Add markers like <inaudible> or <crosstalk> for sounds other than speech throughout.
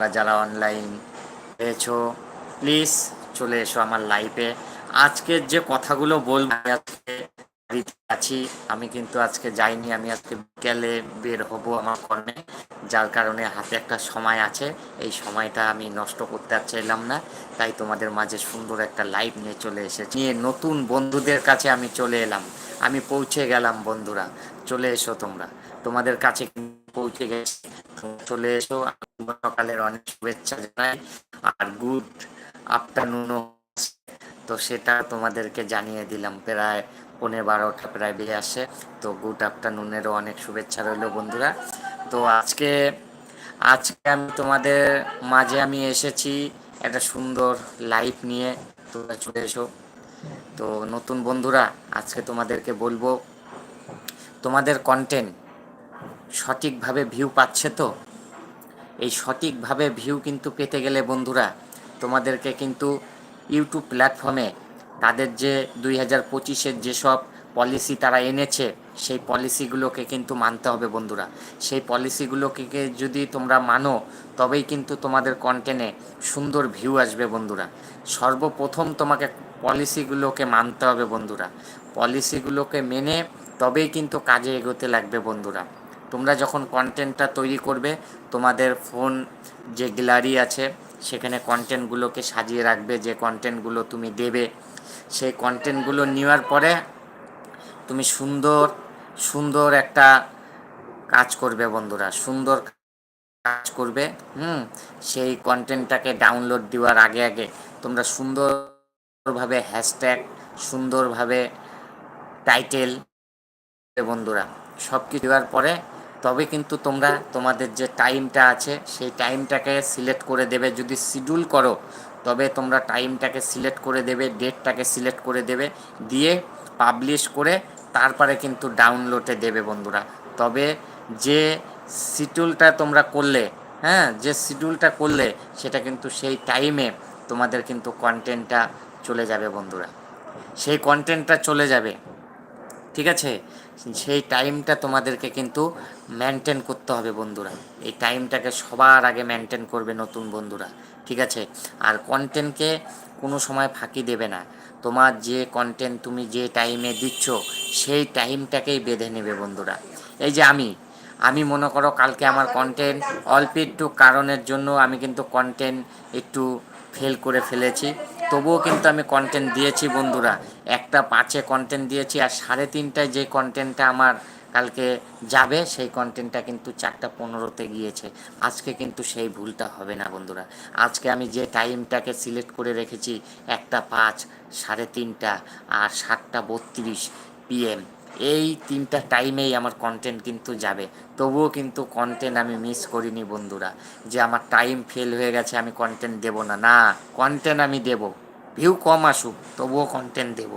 যারা অনলাইন পেয়েছ প্লিজ চলে এসো আমার লাইফে আজকের যে কথাগুলো বলব আজকে আছি। আমি কিন্তু আজকে যাইনি, আমি আজকে বিকেলে বের হব আমার কর্মে। যার কারণে হাতে একটা সময় আছে, এই সময়টা আমি নষ্ট করতে চাইলাম না। তাই তোমাদের মাঝে সুন্দর একটা লাইভ নিয়ে চলে এসেছি। নিয়ে নতুন বন্ধুদের কাছে আমি চলে এলাম। আমি পৌঁছে গেলাম, বন্ধুরা। চলে এসো তোমরা। তোমাদের কাছে পৌঁছে গেছি। চলে এসো সকালের অনেক শুভেচ্ছা জানাই, আর গুড আফটারনুনও তো সেটা তোমাদেরকে জানিয়ে দিলাম, প্রায় পনেরো বারোটা প্রায় বেজে আসে। তো গুড আফটারনুনেরও অনেক শুভেচ্ছা রইল বন্ধুরা। তো আজকে আজকে আমি তোমাদের মাঝে আমি এসেছি একটা সুন্দর লাইভ নিয়ে। তোমরা চলে এসো। তো নতুন বন্ধুরা, আজকে তোমাদেরকে বলব, তোমাদের কন্টেন্ট সঠিকভাবে ভিউ পাচ্ছে তো? এই সঠিকভাবে ভিউ কিন্তু পেতে গেলে বন্ধুরা, তোমাদেরকে কিন্তু ইউটিউব প্ল্যাটফর্মে তাদের যে দুই হাজার পঁচিশের যেসব পলিসি তারা এনেছে, সেই পলিসিগুলোকে কিন্তু মানতে হবে বন্ধুরা। সেই পলিসিগুলোকে যদি তোমরা মানো, তবেই কিন্তু তোমাদের কন্টেন্টে সুন্দর ভিউ আসবে বন্ধুরা। সর্বপ্রথম তোমাকে পলিসিগুলোকে মানতে হবে বন্ধুরা। পলিসিগুলোকে মেনে তবেই কিন্তু কাজে এগোতে লাগবে বন্ধুরা। তোমরা যখন কন্টেন্টটা তৈরি করবে, তোমাদের ফোন যে গ্যালারি আছে, সেখানে কন্টেন্টগুলোকে সাজিয়ে রাখবে, যে কন্টেন্টগুলো তুমি দেবে। সেই কন্টেন্টগুলো নেওয়ার পরে তুমি সুন্দর সুন্দর একটা কাজ করবে বন্ধুরা, সুন্দর কাজ করবে, হুম? সেই কন্টেন্টটাকে ডাউনলোড দেওয়ার আগে আগে তোমরা সুন্দরভাবে হ্যাশট্যাগ সুন্দরভাবে টাইটেল বন্ধুরা সব কিছু দেওয়ার পরে তবে কিন্তু তোমরা তোমাদের যে টাইমটা আছে, সেই টাইমটাকে সিলেক্ট করে দেবে। যদি শিডিউল করো, তবে তোমরা টাইমটাকে সিলেক্ট করে দেবে, ডেটটাকে সিলেক্ট করে দেবে, দিয়ে পাবলিশ করে তারপরে কিন্তু ডাউনলোডে দেবে বন্ধুরা। তবে যে শিডিউলটা তোমরা করলে হ্যাঁ যে শিডিউলটা করলে, সেটা কিন্তু সেই টাইমে তোমাদের কিন্তু কন্টেন্টটা চলে যাবে বন্ধুরা। সেই কন্টেন্টটা চলে যাবে। ঠিক আছে? সেই টাইমটা তোমাদেরকে কিন্তু মেনটেন করতে হবে বন্ধুরা। এই টাইমটাকে সবার আগে মেনটেন করবে নতুন বন্ধুরা, ঠিক আছে? আর কন্টেন্টকে কোনো সময় ফাঁকি দেবে না। তোমার যে কন্টেন্ট তুমি যে টাইমে দিচ্ছ, সেই টাইমটাকেই বেঁধে নেবে বন্ধুরা। এই যে আমি আমি মনে করো কালকে আমার কন্টেন্ট অল্প একটু কারণের জন্য আমি কিন্তু কন্টেন্ট একটু ফেল করে ফেলেছি। তবুও কিন্তু আমি কন্টেন্ট দিয়েছি বন্ধুরা। একটা পাঁচে কন্টেন্ট দিয়েছি আর সাড়ে তিনটায় যে কন্টেন্টটা আমার কালকে যাবে, সেই কন্টেন্টটা কিন্তু চারটা পনেরোতে গিয়েছে। আজকে কিন্তু সেই ভুলটা হবে না বন্ধুরা। আজকে আমি যে টাইমটাকে সিলেক্ট করে রেখেছি, একটা পাঁচ, সাড়ে তিনটা আর সাতটা বত্রিশ পিএম এই তিনটা টাইমেই আমার কন্টেন্ট কিন্তু যাবে। তবুও কিন্তু কন্টেন্ট আমি মিস করিনি বন্ধুরা। যে আমার টাইম ফেল হয়ে গেছে, আমি কন্টেন্ট দেব না। না কন্টেন্ট আমি দেব। ভিউ কম আসুক, তবুও কন্টেন্ট দেব।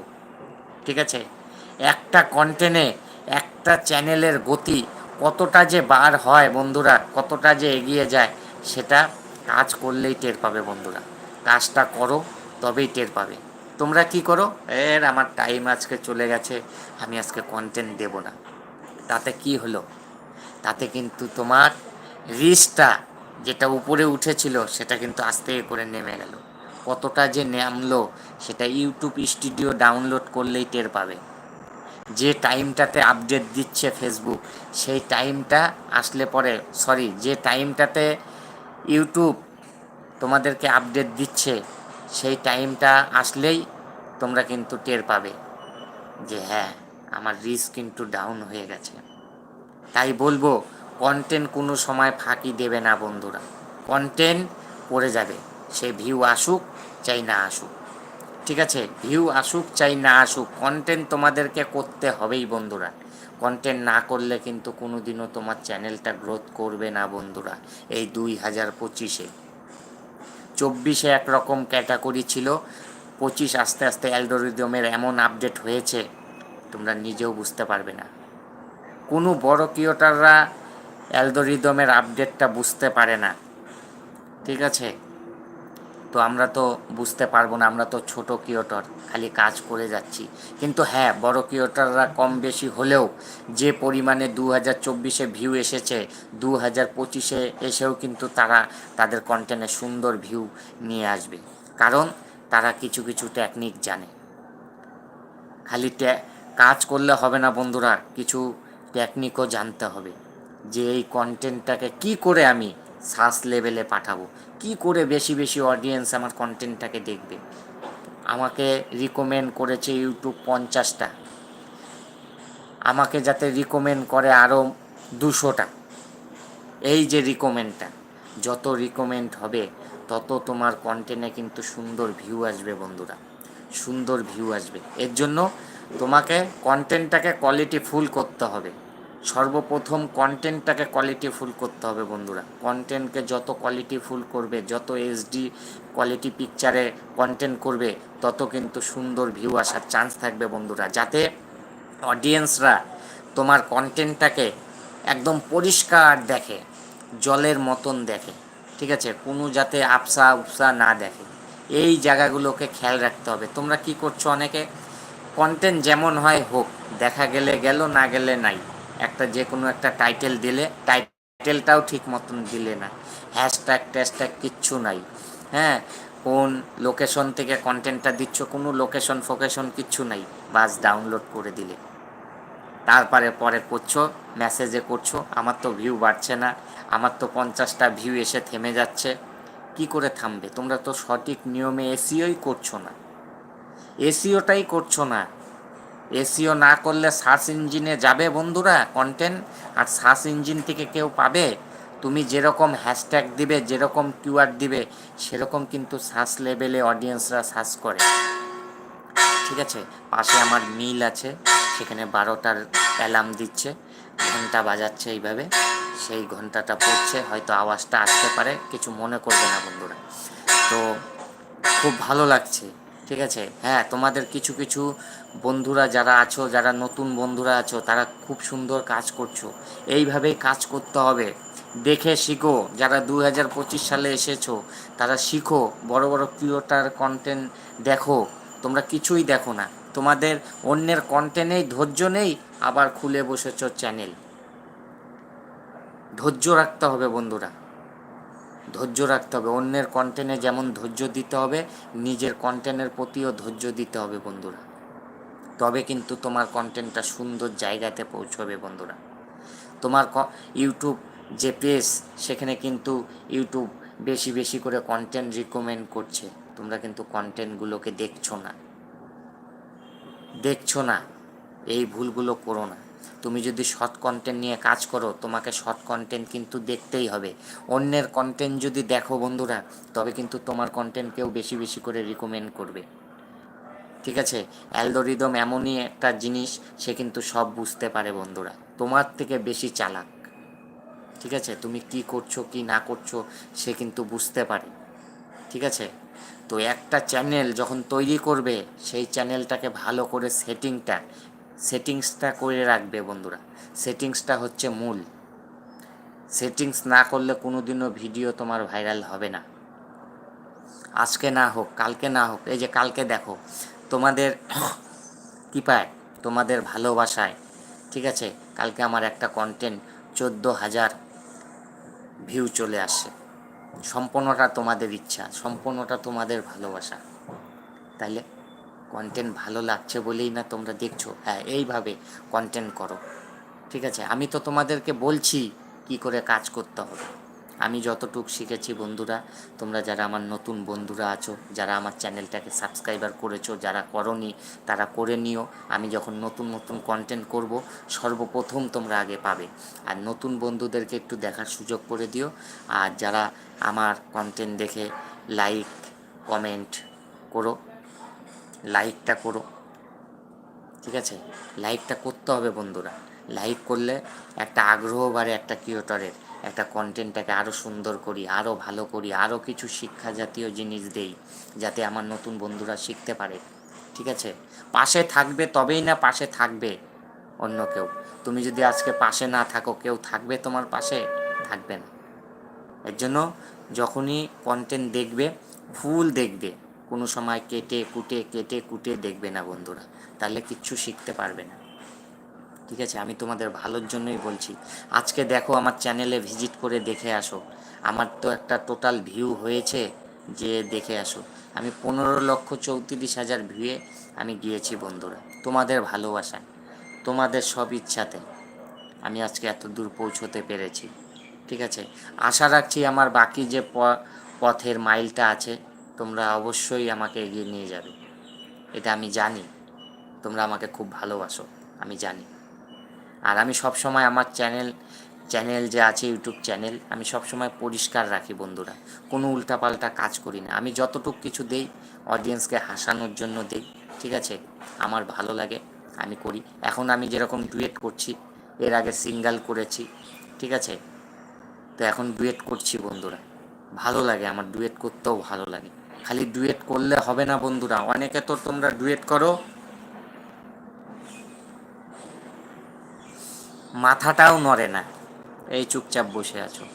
ঠিক আছে? একটা কন্টেন্টে একটা চ্যানেলের গতি কতটা যে বার হয় বন্ধুরা, কতটা যে এগিয়ে যায়, সেটা কাজ করলেই টের পাবে বন্ধুরা। কাজটা করো, তবেই টের পাবে। তোমরা কি করো? এর আমার টাইম আজকে চলে গেছে, আমি আজকে কন্টেন্ট দেব না। তাতে কি হলো? তাতে কিন্তু তোমার রিস্কটা যেটা উপরে উঠেছিল, সেটা কিন্তু আস্তে করে নেমে গেল। কতটা যে নামলো, সেটা ইউটিউব স্টুডিও ডাউনলোড করলেই টের পাবে। যে টাইমটাতে আপডেট দিচ্ছে ফেসবুক, সেই টাইমটা আসলে পরে, সরি, যে টাইমটাতে ইউটিউব তোমাদেরকে আপডেট দিচ্ছে, সেই টাইমটা আসলেই তোমরা কিন্তু টের পাবে যে হ্যাঁ আমার রিস্ক কিন্তু ডাউন হয়ে গেছে। তাই বলব কন্টেন্ট কোনো সময় ফাঁকি দেবে না বন্ধুরা। কন্টেন্ট পড়ে যাবে। সে ভিউ আসুক, চাই না আসুক। ঠিক আছে? ভিউ আসুক, চাই না আসুক। কন্টেন্ট তোমাদেরকে করতে হবেই বন্ধুরা। কন্টেন্ট না করলে কিন্তু কোনো দিনও তোমার চ্যানেলটা গ্রোথ করবে না বন্ধুরা। এই দুই হাজার পঁচিশে। চব্বিশে একরকম ক্যাটাগরি ছিল। পঁচিশ আস্তে আস্তে অ্যালডোরিদমের এমন আপডেট হয়েছে, তোমরা নিজেও বুঝতে পারবে না। কোনো বড় ক্রিয়েটাররা অ্যালডোরিদমের আপডেটটা বুঝতে পারে না। ঠিক আছে? তো আমরা তো বুঝতে পারব না, আমরা তো ছোট কিওটর খালি কাজ করে যাচ্ছি। কিন্তু হ্যাঁ বড় কিওটররা কম বেশি হলেও যে পরিমাণে দু হাজার চব্বিশে ভিউ এসেছে দু হাজার পঁচিশে এসেও কিন্তু তারা তাদের কন্টেন্টে সুন্দর ভিউ নিয়ে আসবে। কারণ তারা কিছু কিছু টেকনিক জানে। খালি কাজ করলে হবে না বন্ধুরা, কিছু টেকনিকও জানতে হবে। যে এই কন্টেন্টটাকে কি করে আমি সার্চ লেভেলে পাঠাবো। কি করে বেশি বেশি অডিয়েন্স আমার কন্টেন্টটাকে দেখবে? আমাকে রিকমেন্ড করেছে ইউটিউব পঞ্চাশটা। আমাকে যাতে রিকমেন্ড করে আরও দুশোটা। এই যে রিকমেন্ডটা যত রিকমেন্ড হবে, তত তোমার কন্টেন্টে কিন্তু সুন্দর ভিউ আসবে বন্ধুরা। সুন্দর ভিউ আসবে। এর জন্য তোমাকে কন্টেন্টটাকে কোয়ালিটি ফুল করতে হবে। সর্বপ্রথম কন্টেন্টটাকে কোয়ালিটি ফুল করতে হবে বন্ধুরা। কন্টেন্টকে যত কোয়ালিটি ফুল করবে, যত এইচডি কোয়ালিটি পিকচারে কন্টেন্ট করবে, তত কিন্তু সুন্দর ভিউ আসার চান্স থাকবে বন্ধুরা। যাতে অডিয়েন্সরা তোমার কন্টেন্টটাকে একদম পরিষ্কার দেখে, জলের মতন দেখে, ঠিক আছে? কোনো যাতে আপসা উপসা না দেখে। এই জায়গাগুলোকে খেয়াল রাখতে হবে। তোমরা কি করছ অনেকে? কন্টেন্ট যেমন হয় হোক, দেখা গেলে গেল, না গেলে নাই। একটা যে কোনো একটা টাইটেল দিলে টাইটেলটাও ঠিক মতন দিলে না। হ্যাশট্যাগ ট্যাশট্যাগ কিচ্ছু নাই। হ্যাঁ কোন লোকেশন থেকে কন্টেন্টটা দিচ্ছ, কোনো লোকেশন ফোকেশন কিচ্ছু নাই। বাস ডাউনলোড করে দিলে। তারপরে পরে করছ মেসেজে করছ, আমার তো ভিউ বাড়ছে না। আমার তো পঞ্চাশটা ভিউ এসে থেমে যাচ্ছে। কি করে থামবে? তোমরা তো সঠিক নিয়মে এসিওই করছ না। এসিওটাই করছ না। এসিও না করলে সার্চ ইঞ্জিনে যাবে বন্ধুরা কন্টেন্ট আর সার্চ ইঞ্জিন থেকে কেউ পাবে। তুমি যেরকম হ্যাশট্যাগ দিবে, যেরকম কিউআর দিবে, সেরকম কিন্তু সার্চ লেভেলে অডিয়েন্সরা সার্চ করে। ঠিক আছে? পাশে আমার মিল আছে, সেখানে বারোটার অ্যালার্ম দিচ্ছে। ঘণ্টা বাজাচ্ছে এইভাবে। সেই ঘন্টাটা পড়ছে, হয়তো আওয়াজটা আসতে পারে, কিছু মনে করবে না বন্ধুরা। তো খুব ভালো লাগছে। ঠিক আছে? হ্যাঁ তোমাদের কিছু কিছু বন্ধুরা যারা আছো, যারা নতুন বন্ধুরা আছো, তারা খুব সুন্দর কাজ করছ। এইভাবেই কাজ করতে হবে। দেখে শিখো। যারা দু হাজার পঁচিশ সালে এসেছ, তারা শিখো। বড় বড় ক্রিয়েটার কন্টেন্ট দেখো। তোমরা কিছুই দেখো না। তোমাদের অন্যের কন্টেন্টেই ধৈর্য নেই, আবার খুলে বসেছো চ্যানেল ধৈর্য রাখতে হবে বন্ধুরা। ধৈর্য রাখতে হবে। অন্যের কন্টেন্টে যেমন ধৈর্য দিতে হবে, নিজের কন্টেন্টের প্রতিও ধৈর্য দিতে হবে বন্ধুরা। তবে কিন্তু তোমার কন্টেন্টটা সুন্দর জায়গাতে পৌঁছবে বন্ধুরা। তোমার ইউটিউব যে পেজ সেখানে কিন্তু ইউটিউব বেশি বেশি করে কন্টেন্ট রিকমেন্ড করছে। তোমরা কিন্তু কন্টেন্টগুলোকে দেখছ না। দেখছ না। এই ভুলগুলো করো না। তুমি যদি শর্ট কন্টেন্ট নিয়ে কাজ করো, তোমাকে শর্ট কন্টেন্ট কিন্তু দেখতেই হবে। অন্যের কন্টেন্ট যদি দেখো বন্ধুরা, তবে কিন্তু তোমার কন্টেন্ট কেউ বেশি বেশি করে রিকমেন্ড করবে। ঠিক আছে? অ্যালগোরিদম এমনই একটা জিনিস, সে কিন্তু সব বুঝতে পারে বন্ধুরা। তোমার থেকে বেশি চালাক। ঠিক আছে? তুমি কি করছ, কি না করছ, সে কিন্তু বুঝতে পারে। ঠিক আছে? তো একটা চ্যানেল যখন তৈরি করবে, সেই চ্যানেলটাকে ভালো করে সেটিংটা সেটিংসটা করে রাখবে বন্ধুরা। সেটিংসটা হচ্ছে মূল। সেটিংস না করলে কোনো দিনও ভিডিও তোমার ভাইরাল হবে না। আজকে না হোক, কালকে না হোক, এই যে কালকে দেখো, তোমাদের <coughs> কৃপায়, তোমাদের ভালোবাসায়, ঠিক আছে, কালকে আমার একটা কন্টেন্ট চোদ্দ হাজার ভিউ চলে আসছে সম্পূর্ণটা তোমাদের ইচ্ছা, সম্পূর্ণটা তোমাদের ভালোবাসা। তাইলে কন্টেন্ট ভালো লাগছে বলেই না তোমরা দেখছ। হ্যাঁ এইভাবে কন্টেন্ট করো। ঠিক আছে? আমি তো তোমাদেরকে বলছি কি করে কাজ করতে হবে। আমি যতটুকু শিখেছি বন্ধুরা, তোমরা যারা আমার নতুন বন্ধুরা আছো, যারা আমার চ্যানেলটাকে সাবস্ক্রাইবার করেছ, যারা করনি, তারা করে নিও। আমি যখন নতুন নতুন কন্টেন্ট করব, সর্বপ্রথম তোমরা আগে পাবে। আর নতুন বন্ধুদেরকে একটু দেখার সুযোগ করে দিও। আর যারা আমার কন্টেন্ট দেখে লাইক কমেন্ট করো লাইকটা করো। ঠিক আছে? লাইকটা করতে হবে বন্ধুরা। লাইক করলে একটা আগ্রহ বাড়ে একটা ক্রিয়েটরের একটা কন্টেন্টটাকে আরও সুন্দর করি আরও ভালো করি আরও কিছু শিক্ষা জাতীয় জিনিস দেই, যাতে আমার নতুন বন্ধুরা শিখতে পারে। ঠিক আছে? পাশে থাকবে, তবেই না পাশে থাকবে অন্য কেউ। তুমি যদি আজকে পাশে না থাকো, কেউ থাকবে তোমার পাশে? থাকবে না। এর জন্য যখনই কন্টেন্ট দেখবে, ফুল দেখবে। কোনো সময় কেটে, কুটে কেটে, কুটে দেখবে না বন্ধুরা। তাহলে কিচ্ছু শিখতে পারবে না। ঠিক আছে? আমি তোমাদের ভালোর জন্যই বলছি। আজকে দেখো আমার চ্যানেলে ভিজিট করে দেখে আসো। আমার তো একটা টোটাল ভিউ হয়েছে যে দেখে আসো। আমি পনেরো লক্ষ চৌত্রিশ হাজার ভিউয়ে আমি গিয়েছি বন্ধুরা। তোমাদের ভালোবাসায়, তোমাদের সব ইচ্ছাতে আমি আজকে এত দূর পৌঁছতে পেরেছি। ঠিক আছে? আশা রাখছি আমার বাকি যে পথের মাইলটা আছে তোমরা অবশ্যই আমাকে এগিয়ে নিয়ে যাবে। এটা আমি জানি। তোমরা আমাকে খুব ভালোবাসো, আমি জানি। আর আমি সব সময় আমার চ্যানেল চ্যানেল যে আছে ইউটিউব চ্যানেল, আমি সব সময় পরিষ্কার রাখি বন্ধুরা। কোনো উল্টাপাল্টা কাজ করি না। আমি যতটুকু কিছু দেই অডিয়েন্সকে হাসানোর জন্য দেই, ঠিক আছে? আমার ভালো লাগে, আমি করি। এখন আমি যেরকম ডুয়েট করছি, এর আগে সিঙ্গেল করেছি, ঠিক আছে? তো এখন ডুয়েট করছি বন্ধুরা। ভালো লাগে, আমার ডুয়েট করতেও ভালো লাগে। খালি ডুয়েট করলে হবে না বন্ধুরা। অনেকে তো তোমরা ডুয়েট করো। মাথাটাও নড়ে না। এই চুপচাপ বসে আছো।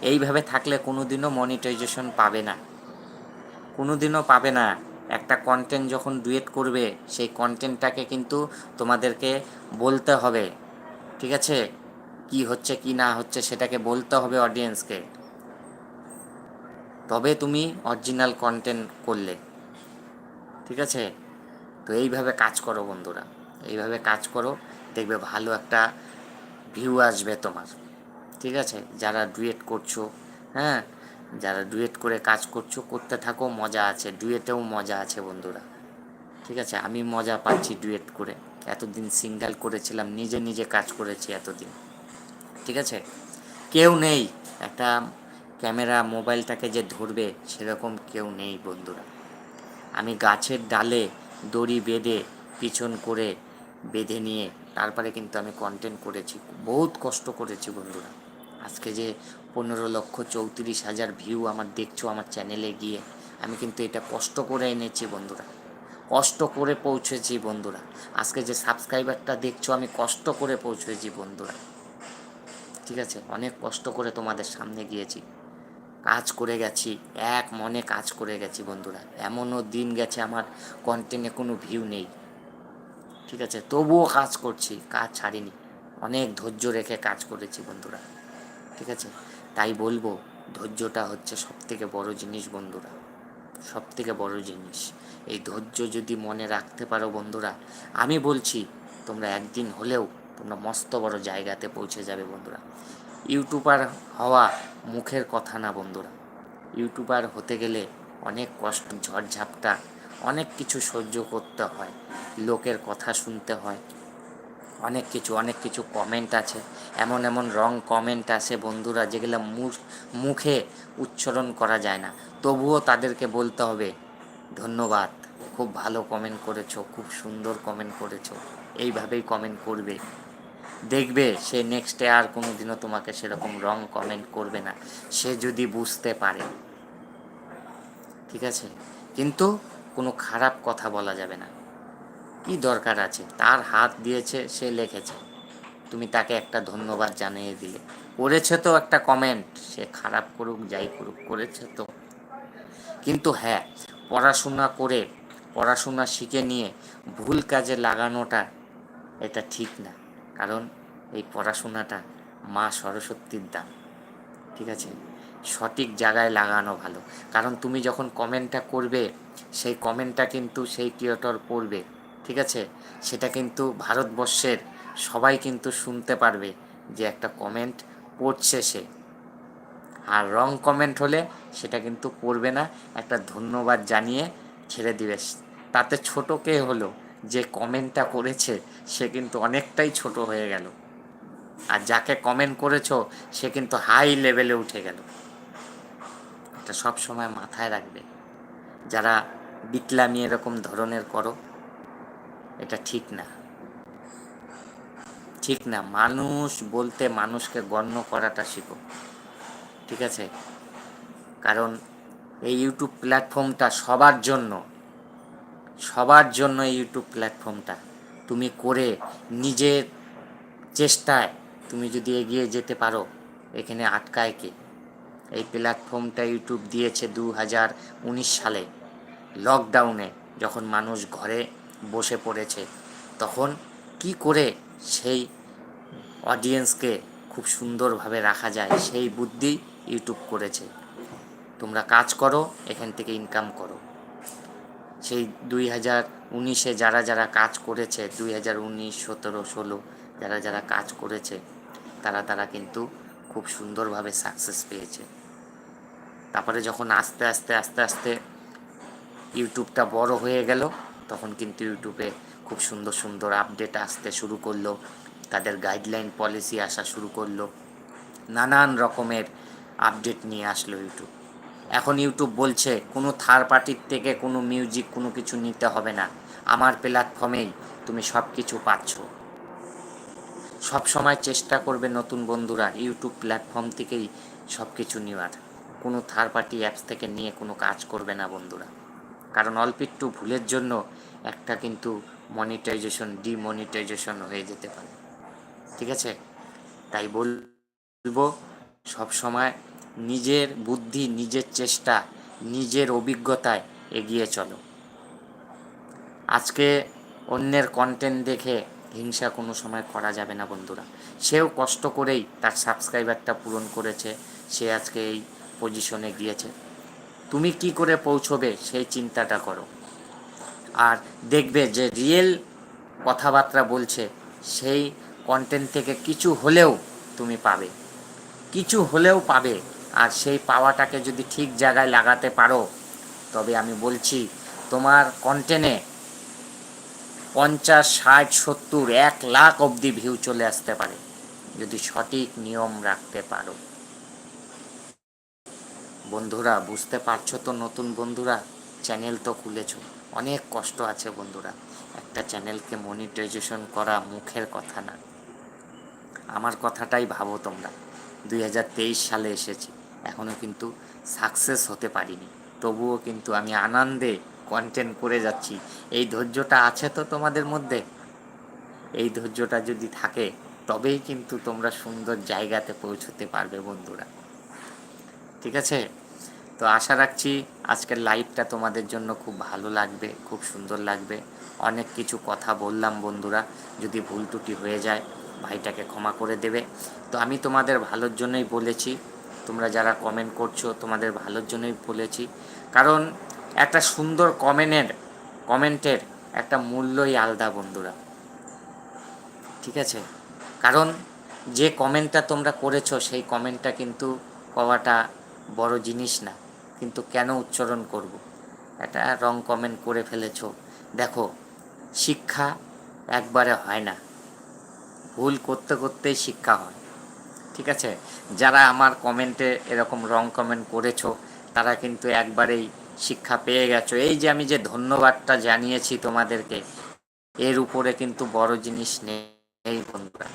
এইভাবে থাকলে কোনোদিনও মনিটাইজেশন পাবে না। কোনোদিনও পাবে না। একটা কন্টেন্ট যখন ডুয়েট করবে, সেই কন্টেন্টটাকে কিন্তু তোমাদেরকে বলতে হবে। ঠিক আছে? কি হচ্ছে, কি না হচ্ছে, সেটাকে বলতে হবে অডিয়েন্সকে তবে তুমি অরিজিনাল কন্টেন্ট করলে। ঠিক আছে? তো এইভাবে কাজ করো বন্ধুরা। এইভাবে কাজ করো, দেখবে ভালো একটা ভিউ আসবে তোমার। ঠিক আছে? যারা ডুয়েট করছ হ্যাঁ? যারা ডুয়েট করে কাজ করছ, করতে থাকো, মজা আছে। ডুয়েটেও মজা আছে বন্ধুরা। ঠিক আছে? আমি মজা পাচ্ছি ডুয়েট করে। এতদিন সিঙ্গেল করেছিলাম, নিজে নিজে কাজ করেছি এতদিন। ঠিক আছে? কেউ নেই। একটা ক্যামেরা মোবাইলটাকে যে ধরবে, সেরকম কেউ নেই বন্ধুরা। আমি গাছের ডালে দড়ি বেঁধে, পিছন করে বেঁধে নিয়ে, তারপরে কিন্তু আমি কন্টেন্ট করেছি। বহুত কষ্ট করেছি বন্ধুরা। আজকে যে পনেরো লক্ষ চৌত্রিশ হাজার ভিউ আমার দেখছ আমার চ্যানেলে গিয়ে, আমি কিন্তু এটা কষ্ট করে এনেছি বন্ধুরা। কষ্ট করে পৌঁছেছি বন্ধুরা। আজকে যে সাবস্ক্রাইবারটা দেখছ, আমি কষ্ট করে পৌঁছেছি বন্ধুরা। ঠিক আছে? অনেক কষ্ট করে তোমাদের সামনে গিয়েছি। কাজ করে গেছি, এক মনে কাজ করে গেছি বন্ধুরা। এমনও দিন গেছে আমার কন্টেন্টে কোনো ভিউ নেই। ঠিক আছে, তবুও কাজ করছি, কাজ ছাড়িনি। অনেক ধৈর্য রেখে কাজ করেছি বন্ধুরা। ঠিক আছে, তাই বলব, ধৈর্যটা হচ্ছে সব থেকে বড় জিনিস বন্ধুরা। সব থেকে বড় জিনিস। এই ধৈর্য যদি মনে রাখতে পারো বন্ধুরা, আমি বলছি, তোমরা একদিন হলেও তোমরা মস্ত বড় জায়গাতে পৌঁছে যাবে বন্ধুরা। ইউটিউবার হওয়া মুখের কথা না বন্ধুরা। ইউটিউবার হতে গেলে অনেক কষ্ট, ঝড়ঝাপটা, অনেক কিছু সহ্য করতে হয়, লোকের কথা শুনতে হয়, অনেক কিছু অনেক কিছু কমেন্ট আছে, এমন এমন রং কমেন্ট আছে বন্ধুরা যেগুলো মুখ, মুখে উচ্চারণ করা যায় না। তবুও তাদেরকে বলতে হবে, ধন্যবাদ, খুব ভালো কমেন্ট করেছ, খুব সুন্দর কমেন্ট করেছ। এইভাবেই কমেন্ট করবে। দেখবে সে নেক্সটে আর কোনো দিনও তোমাকে সেরকম রং কমেন্ট করবে না। সে যদি বুঝতে পারে। ঠিক আছে? কিন্তু কোনো খারাপ কথা বলা যাবে না। কি দরকার আছে? তার হাত দিয়েছে, সে লিখেছে। তুমি তাকে একটা ধন্যবাদ জানিয়ে দিলে। করেছে তো একটা কমেন্ট সে খারাপ করুক, যাই করুক, করেছে তো। কিন্তু হ্যাঁ পড়াশোনা করে, পড়াশোনা শিখে নিয়ে ভুল কাজে লাগানোটা এটা ঠিক না। কারণ এই পড়াশোনাটা মা সরস্বতীর দান, ঠিক আছে? সঠিক জায়গায় লাগানো ভালো। কারণ তুমি যখন কমেন্টটা করবে, সেই কমেন্টটা কিন্তু সেই ক্রিয়েটর পড়বে, ঠিক আছে? সেটা কিন্তু ভারতবর্ষের সবাই কিন্তু শুনতে পারবে যে একটা কমেন্ট পড়ছে সে। আর রং কমেন্ট হলে সেটা কিন্তু পড়বে না। একটা ধন্যবাদ জানিয়ে ছেড়ে দিবে। তাতে ছোট কে হলো? যে কমেন্টটা করেছে, সে কিন্তু অনেকটাই ছোট হয়ে গেল। আর যাকে কমেন্ট করেছ, সে কিন্তু হাই লেভেলে উঠে গেল। এটা সব সময় মাথায় রাখবে। যারা বিটলামি এরকম ধরনের করো, এটা ঠিক না। ঠিক না, মানুষ বলতে মানুষকে গণ্য করাটা শিখো। ঠিক আছে? কারণ এই ইউটিউব প্ল্যাটফর্মটা সবার জন্য সবার জন্য ইউটিউব প্ল্যাটফর্মটা তুমি করে নিজের চেষ্টায় তুমি যদি এগিয়ে যেতে পারো, এখানে আটকায় কে? এই প্ল্যাটফর্মটা ইউটিউব দিয়েছে দু হাজার উনিশ সালে। লকডাউনে যখন মানুষ ঘরে বসে পড়েছে, তখন কি করে সেই অডিয়েন্সকে খুব সুন্দরভাবে রাখা যায়, সেই বুদ্ধি ইউটিউব করেছে। তোমরা কাজ করো, এখান থেকে ইনকাম করো। সেই দুই হাজার উনিশে যারা যারা কাজ করেছে, দুই হাজার উনিশ, সতেরো, ষোলো যারা যারা কাজ করেছে, তারা তারা কিন্তু খুব সুন্দরভাবে সাকসেস পেয়েছে। তারপরে যখন আস্তে আস্তে আস্তে আস্তে ইউটিউবটা বড় হয়ে গেল, তখন কিন্তু ইউটিউবে খুব সুন্দর সুন্দর আপডেট আসতে শুরু করল, তাদের গাইডলাইন পলিসি আসা শুরু করল, নানান রকমের আপডেট নিয়ে আসলো ইউটিউব। এখন ইউটিউব বলছে, কোনো থার্ড পার্টির থেকে কোনো মিউজিক কোনো কিছু নিতে হবে না। আমার প্ল্যাটফর্মেই তুমি সব কিছু পাচ্ছ। সবসময় চেষ্টা করবে নতুন বন্ধুরা ইউটিউব প্ল্যাটফর্ম থেকেই সব কিছু নেওয়ার। কোনো থার্ড পার্টি অ্যাপস থেকে নিয়ে কোনো কাজ করবে না বন্ধুরা। কারণ অল্প একটু ভুলের জন্য একটা কিন্তু মনিটাইজেশন ডিমনিটাইজেশন হয়ে যেতে পারে। ঠিক আছে? তাই বলব সব সময় নিজের বুদ্ধি, নিজের চেষ্টা, নিজের অভিজ্ঞতায় এগিয়ে চলো। আজকে অন্যের কন্টেন্ট দেখে হিংসা কোনো সময় করা যাবে না বন্ধুরা। সেও কষ্ট করেই তার সাবস্ক্রাইবারটা পূরণ করেছে, সে আজকে এই পজিশনে গিয়েছে। তুমি কি করে পৌঁছবে সেই চিন্তাটা করো। আর দেখবে যে রিয়েল কথাবার্তা বলছে, সেই কন্টেন্ট থেকে কিছু হলেও তুমি পাবে। কিছু হলেও পাবে আর সেই পাওয়াটাকে যদি ঠিক জায়গায় লাগাতে পারো, তবে আমি বলছি তোমার কন্টেন্টে পঞ্চাশ, ষাট, সত্তর, এক লাখ অবধি ভিউ চলে আসতে পারে, যদি সঠিক নিয়ম রাখতে পারো। বন্ধুরা, বুঝতে পারছ তো নতুন বন্ধুরা? চ্যানেল তো খুলেছো। অনেক কষ্ট আছে বন্ধুরা। একটা চ্যানেলকে মনিটাইজেশন করা মুখের কথা না। আমার কথাটাই ভাবো তোমরা। দুই হাজার তেইশ সালে এসেছি। এখনও কিন্তু সাকসেস হতে পারিনি। তবুও কিন্তু আমি আনন্দে কন্টেন্ট করে যাচ্ছি। এই ধৈর্যটা আছে তো তোমাদের মধ্যে? এই ধৈর্যটা যদি থাকে, তবেই কিন্তু তোমরা সুন্দর জায়গাতে পৌঁছতে পারবে বন্ধুরা। ঠিক আছে? তো আশা রাখছি আজকের লাইভটা তোমাদের জন্য খুব ভালো লাগবে, খুব সুন্দর লাগবে। অনেক কিছু কথা বললাম বন্ধুরা। যদি ভুল ত্রুটি হয়ে যায়, ভাইটাকে ক্ষমা করে দেবে। তো আমি তোমাদের ভালোর জন্যই বলেছি তোমরা যারা কমেন্ট করছ, তোমাদের ভালোর জন্যই বলেছি। কারণ একটা সুন্দর কমেন্টের কমেন্টের একটা মূল্যই আলাদা বন্ধুরা। ঠিক আছে? কারণ যে কমেন্টটা তোমরা করেছ, সেই কমেন্টটা কিন্তু কওয়াটা বড় জিনিস না। কিন্তু কেন উচ্চারণ করব? একটা রং কমেন্ট করে ফেলেছো। দেখো, শিক্ষা একবারে হয় না। ভুল করতে করতেই শিক্ষা হয়। ঠিক আছে? যারা আমার কমেন্টে এরকম রং কমেন্ট করেছ, তারা কিন্তু একবারেই শিক্ষা পেয়ে গেছো। এই যে আমি যে ধন্যবাদটা জানিয়েছি তোমাদেরকে, এর উপরে কিন্তু বড় জিনিস নেই বন্ধুরা।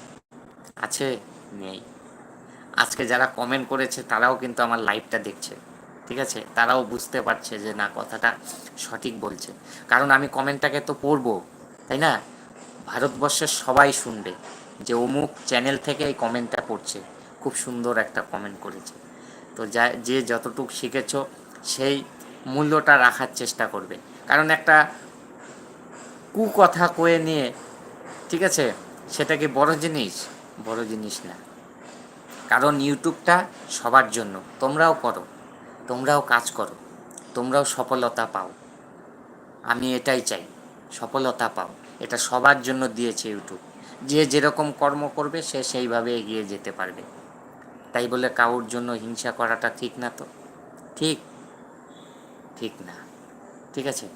আছে? নেই। আজকে যারা কমেন্ট করেছে, তারাও কিন্তু আমার লাইভটা দেখছে। ঠিক আছে? তারাও বুঝতে পারছে যে না, কথাটা সঠিক বলছে। কারণ আমি কমেন্টটাকে তো পড়ব, তাই না? ভারতবর্ষের সবাই শুনবে। যে অমুক চ্যানেল থেকে এই কমেন্টটা পড়ছে খুব সুন্দর একটা কমেন্ট করেছে। তো যা, যে যতটুকু শিখেছ, সেই মূল্যটা রাখার চেষ্টা করবে। কারণ একটা কুকথা কয়ে নিয়ে, ঠিক আছে, সেটা কি বড় জিনিস? বড় জিনিস না। কারণ ইউটিউবটা সবার জন্য, তোমরাও করো, তোমরাও কাজ করো, তোমরাও সফলতা পাও। আমি এটাই চাই, সফলতা পাও। এটা সবার জন্য দিয়েছে ইউটিউব। যে যেরকম কর্ম করবে, সে সেইভাবে এগিয়ে যেতে পারবে। তাই বলে কারোর জন্য হিংসা করাটা ঠিক না তো? ঠিক। ঠিক না। ঠিক আছে?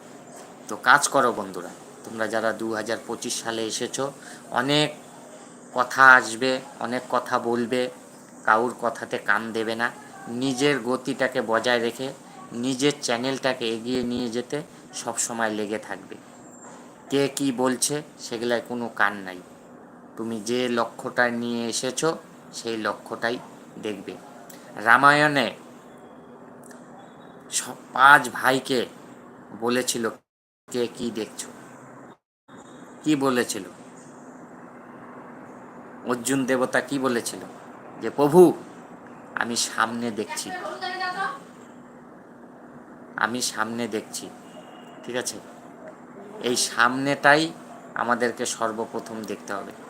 তো কাজ করো বন্ধুরা। তোমরা যারা দু হাজার পঁচিশ সালে এসেছ, অনেক কথা আসবে, অনেক কথা বলবে, কারুর কথাতে কান দেবে না। নিজের গতিটাকে বজায় রেখে, নিজের চ্যানেলটাকে এগিয়ে নিয়ে যেতে সব সময় লেগে থাকবে। কে কি বলছে, সেগুলায় কোনো কান নাই। তুমি যে লক্ষ্যটা নিয়ে এসেছ, সেই লক্ষ্যটাই দেখবে। রামায়ণে পাঁচ ভাইকে বলেছিল, কে কি দেখছ? কি বলেছিল? অর্জুন দেবতা কি বলেছিল? যে, প্রভু, আমি সামনে দেখছি। আমি সামনে দেখছি। ঠিক আছে? এই সামনেটাই আমাদেরকে সর্বপ্রথম দেখতে হবে।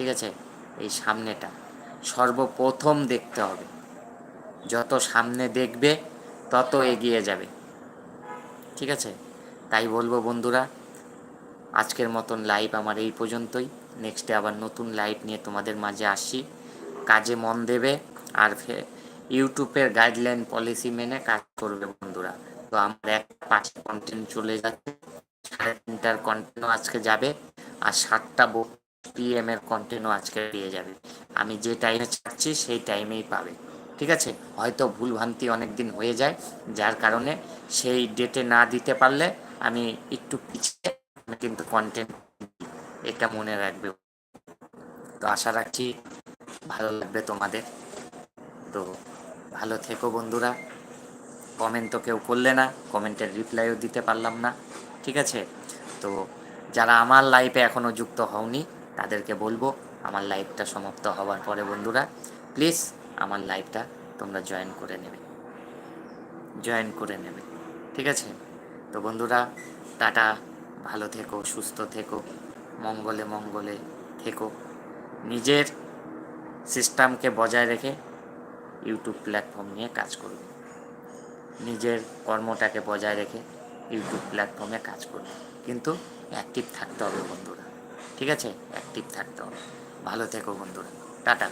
ঠিক আছে? এই সামনেটা। সর্বপ্রথম দেখতে হবে। যত সামনে দেখবে, তত এগিয়ে যাবে। ঠিক আছে? তাই বলব বন্ধুরা, আজকের মতন লাইভ আমার এই পর্যন্তই। নেক্সটে আবার নতুন লাইভ নিয়ে তোমাদের মাঝে আসি কাজে মন দেবে আর ইউটিউবের গাইডলাইন পলিসি মেনে কাজ করবে বন্ধুরা। তো আমার এক পাঁচটা কন্টেন্ট চলে যাচ্ছে। সাড়ে তিনটার কন্টেন্টও আজকে যাবে। আর সাতটা পিএম এর কন্টেন্টও আজকে পেয়ে যাবে। আমি যে টাইমে ছাড়ছি, সেই টাইমেই পাবে। ঠিক আছে? হয়তো ভুলভ্রান্তি অনেক দিন হয়ে যায়, যার কারণে সেই ডেটে না দিতে পারলে আমি একটু পিছিয়ে কিন্তু কন্টেন্ট এটা মনে রাখবে। তো আশা রাখছি ভালো লাগবে তোমাদের। তো ভালো থেকো বন্ধুরা। কমেন্ট তো কেউ করলে না কমেন্টের রিপ্লাইও দিতে পারলাম না। ঠিক আছে? তো যারা আমার লাইফে এখনও যুক্ত হওনি তাদেরকে বলব, আমার লাইফটা সমাপ্ত হওয়ার পরে বন্ধুরা প্লিজ আমার লাইফটা তোমরা জয়েন করে নেবে। জয়েন করে নেবে, ঠিক আছে? তো বন্ধুরা, টাটা, ভালো থেকো, সুস্থ থেকো, মঙ্গলে মঙ্গলে থেকো। নিজের সিস্টেমকে বজায় রেখে ইউটিউব প্ল্যাটফর্ম নিয়ে কাজ করবে। নিজের কর্মটাকে বজায় রেখে ইউটিউব প্ল্যাটফর্মে কাজ করবে। কিন্তু অ্যাক্টিভ থাকতে হবে বন্ধুরা। ঠিক আছে? অ্যাক্টিভ থাকতে। হবে ভালো থেকো বন্ধুরা। টাটা।